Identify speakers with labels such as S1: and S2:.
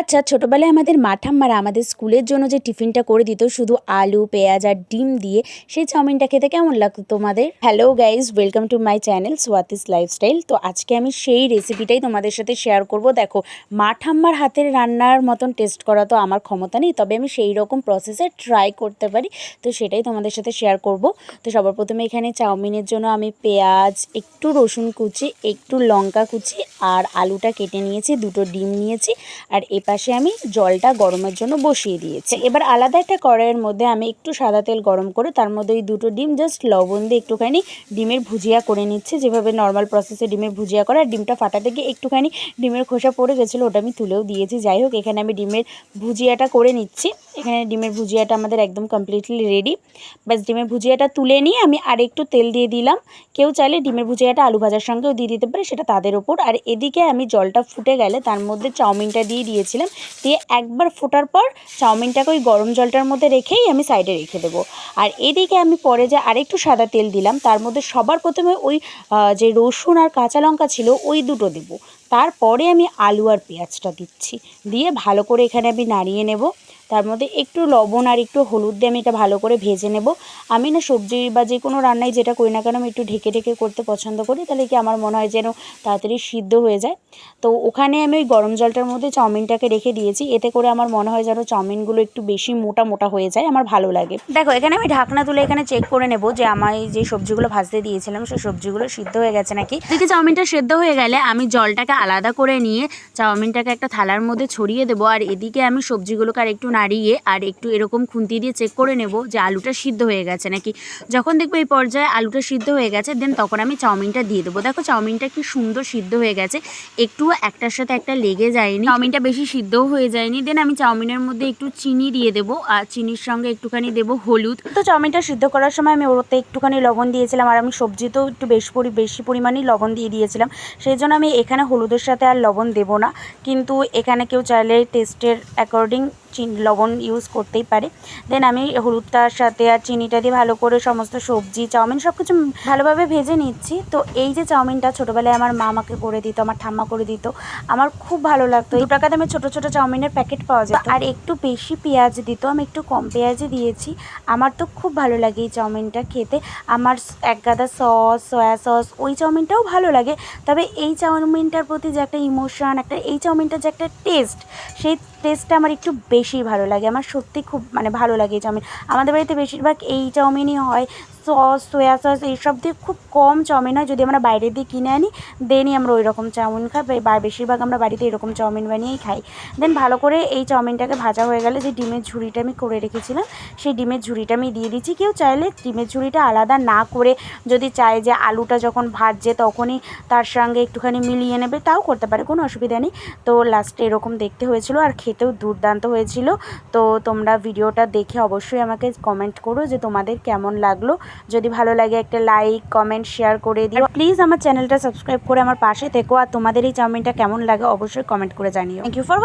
S1: আচ্ছা ছোটোবেলায় আমাদের মাঠাম্মারা আমাদের স্কুলের জন্য যে টিফিনটা করে দিত, শুধু আলু, পেঁয়াজ আর ডিম দিয়ে, সেই চাউমিনটা খেতে কেমন লাগতো তোমাদের? Hello guys welcome to my channel Swati's lifestyle তো আজকে আমি সেই রেসিপিটাই তোমাদের সাথে শেয়ার করব। দেখো মা ঠাম্মার হাতের রান্নার মতন টেস্ট করা তো আমার ক্ষমতা নেই, তবে আমি সেই রকম প্রসেসে ট্রাই করতে পারি। তো সেটাই তোমাদের সাথে শেয়ার করব। তো সবার প্রথমে এখানে চাউমিনের জন্য আমি পেঁয়াজ, একটু রসুন কুচি, একটু লঙ্কা কুচি আর আলুটা কেটে নিয়েছি, দুটো ডিম নিয়েছি, আর এপাশে আমি জলটা গরমের জন্য বসিয়ে দিয়েছি। এবার আলাদা একটা কড়াইয়ের মধ্যে আমি একটু সাদা তেল গরম করে, তার মধ্যে ওই দুটো ডিম জাস্ট লবণ দিয়ে একটুখানি ডিমের ভুজিয়া করে নিচ্ছে, যেভাবে নর্মাল প্রসেসে ডিমের ভুজিয়া করে, আর ডিমটা ফাটাতে গিয়ে একটুখানি ডিমের খোসা পড়ে গেছিল, ওটা আমি তুলেও দিয়েছি। যাই হোক, এখানে আমি ডিমের ভুজিয়াটা করে নিচ্ছি। এখানে ডিমের ভুজিয়াটা আমাদের একদম কমপ্লিটলি রেডি ব্যাস, ডিমের ভুজিয়াটা তুলে নিয়ে আমি আর একটু তেল দিয়ে দিলাম। কেউ চাইলে ডিমের ভুজিয়াটা আলু ভাজার সঙ্গেও দিয়ে দিতে পারে, সেটা তাদের ওপর। আর এদিকে আমি জলটা ফুটে গেলে তার মধ্যে চাউমিনটা দিয়ে দিয়েছিলাম। দিয়ে একবার ফোটার পর চাউমিনটাকে ওই গরম জলটার মধ্যে রেখেই আমি সাইডে রেখে দেবো। আর এদিকে আমি পরে যে আরেকটু সাদা তেল দিলাম, তার মধ্যে সবার প্রথমে ওই যে রসুন আর কাঁচা লঙ্কা ছিল, ওই দুটো দেবো। তারপরে আমি আলু আর পেঁয়াজটা দিচ্ছি। দিয়ে ভালো করে এখানে আমি নাড়িয়ে নেব। তার মধ্যে একটু লবণ আর একটু হলুদ দিয়ে আমি এটা ভালো করে ভেজে নেব। আমি না সবজি বা যে কোনো রান্নায় যেটা করি না কেন আমি একটু ঢেকে ঢেকে করতে পছন্দ করি, তাহলে কি আমার মনে হয় যেন তাড়াতাড়ি সিদ্ধ হয়ে যায়। তো ওখানে আমি ওই গরম জলটার মধ্যে চাউমিনটাকে রেখে দিয়েছি, এতে করে আমার মনে হয় যেন চাউমিনগুলো একটু বেশি মোটা মোটা হয়ে যায়, আমার ভালো লাগে। দেখো, এখানে আমি ঢাকনা তুলে এখানে চেক করে নেব যে আমার যে সবজিগুলো ভাজতে দিয়েছিলাম, সেই সবজিগুলো সিদ্ধ হয়ে গেছে নাকি? দেখি চাউমিনটা সেদ্ধ হয়ে গেলে আমি জলটাকে আলাদা করে নিয়ে চাউমিনটাকে একটা থালার মধ্যে ছড়িয়ে দেবো, আর এদিকে আমি সবজিগুলোকে আর একটু নাড়িয়ে আর একটু এরকম খুন্তি দিয়ে চেক করে নেব যে আলুটা সিদ্ধ হয়ে গেছে নাকি। যখন দেখব এই পর্যায়ে আলুটা সিদ্ধ হয়ে গেছে দেন তখন আমি চাউমিনটা দিয়ে দেবো। দেখো চাউমিনটা কি সুন্দর সিদ্ধ হয়ে গেছে। একটুও একটার সাথে একটা লেগে যায়নি। চাউমিনটা বেশি সিদ্ধও হয়ে যায়নি। দেন আমি চাউমিনের মধ্যে একটু চিনি দিয়ে দেবো আর চিনির সঙ্গে একটুখানি দেবো হলুদ। তো চাউমিনটা সিদ্ধ করার সময় আমি ওরতে একটুখানি লবণ দিয়েছিলাম আর আমি সবজিতেও একটু বেশি পরি বেশি পরিমাণেই লবণ দিয়ে দিয়েছিলাম। সেই জন্য আমি এখানে হলুদের সাথে আর লবণ দেবো না। কিন্তু এখানে কেউ চাইলে টেস্টের অ্যাকর্ডিং চিনি লবণ ইউজ করতেই পারে। দেন আমি হলুদটার সাথে আর চিনিটা দিয়ে ভালো করে সমস্ত সবজি, চাউমিন সব কিছু ভালোভাবে ভেজে নিচ্ছি। তো এই যে চাউমিনটা ছোটোবেলায় আমার মা আমাকে করে দিত, আমার ঠাম্মা করে দিত, আমার খুব ভালো লাগতো। দু টাকা দামে ছোটো ছোটো চাউমিনের প্যাকেট পাওয়া যেত। আর একটু বেশি পেঁয়াজ দিত, আমি একটু কম পেঁয়াজই দিয়েছি। আমার তো খুব ভালো লাগে এই চাউমিনটা খেতে। আমার এক গাদা সস সয়া সস ওই চাউমিনটাও ভালো লাগে। তবে এই চাউমিনটার প্রতি যে একটা ইমোশন একটা, এই চাউমিনটার যে একটা টেস্ট সেই টেস্টটা আমার একটু বেশি ভালো লাগে। আমার সত্যি খুব মানে ভালো লাগে এই চাউমিন। আমাদের বাড়িতে বেশিরভাগ এই চাউমিনই হয়। সস সোয়া সস এইসব দিয়ে খুব কম চাউমিন হয়। যদি আমরা বাইরে দিয়ে কিনে আনি, দেনই আমরা ওই রকম চাউমিন খাই। বা বেশিরভাগ আমরা বাড়িতে এরকম চাউমিন বানিয়েই খাই। দেন ভালো করে এই চাউমিনটাকে ভাজা হয়ে গেলে যে ডিমের ঝুড়িটা আমি করে রেখেছিলাম, সেই ডিমের ঝুড়িটা আমি দিয়ে দিচ্ছি। কেউ চাইলে ডিমের ঝুড়িটা আলাদা না করে যদি চায় যে আলুটা যখন ভাজছে তখনই তার সঙ্গে একটুখানি মিলিয়ে নেবে, তাও করতে পারে, কোনো অসুবিধা নেই। তো লাস্টে এরকম দেখতে হয়েছিল আর খেতেও দুর্দান্ত হয়েছিল। তো তোমরা ভিডিওটা দেখে অবশ্যই আমাকে কমেন্ট করো যে তোমাদের কেমন লাগল। যদি ভালো লাগে একটা লাইক কমেন্ট শেয়ার করে দিও। প্লিজ আমার চ্যানেলটা সাবস্ক্রাইব করে আমার পাশে থেকো। আর তোমাদের এই চাউমিনটা কেমন লাগে অবশ্যই কমেন্ট করে জানিও। Thank you for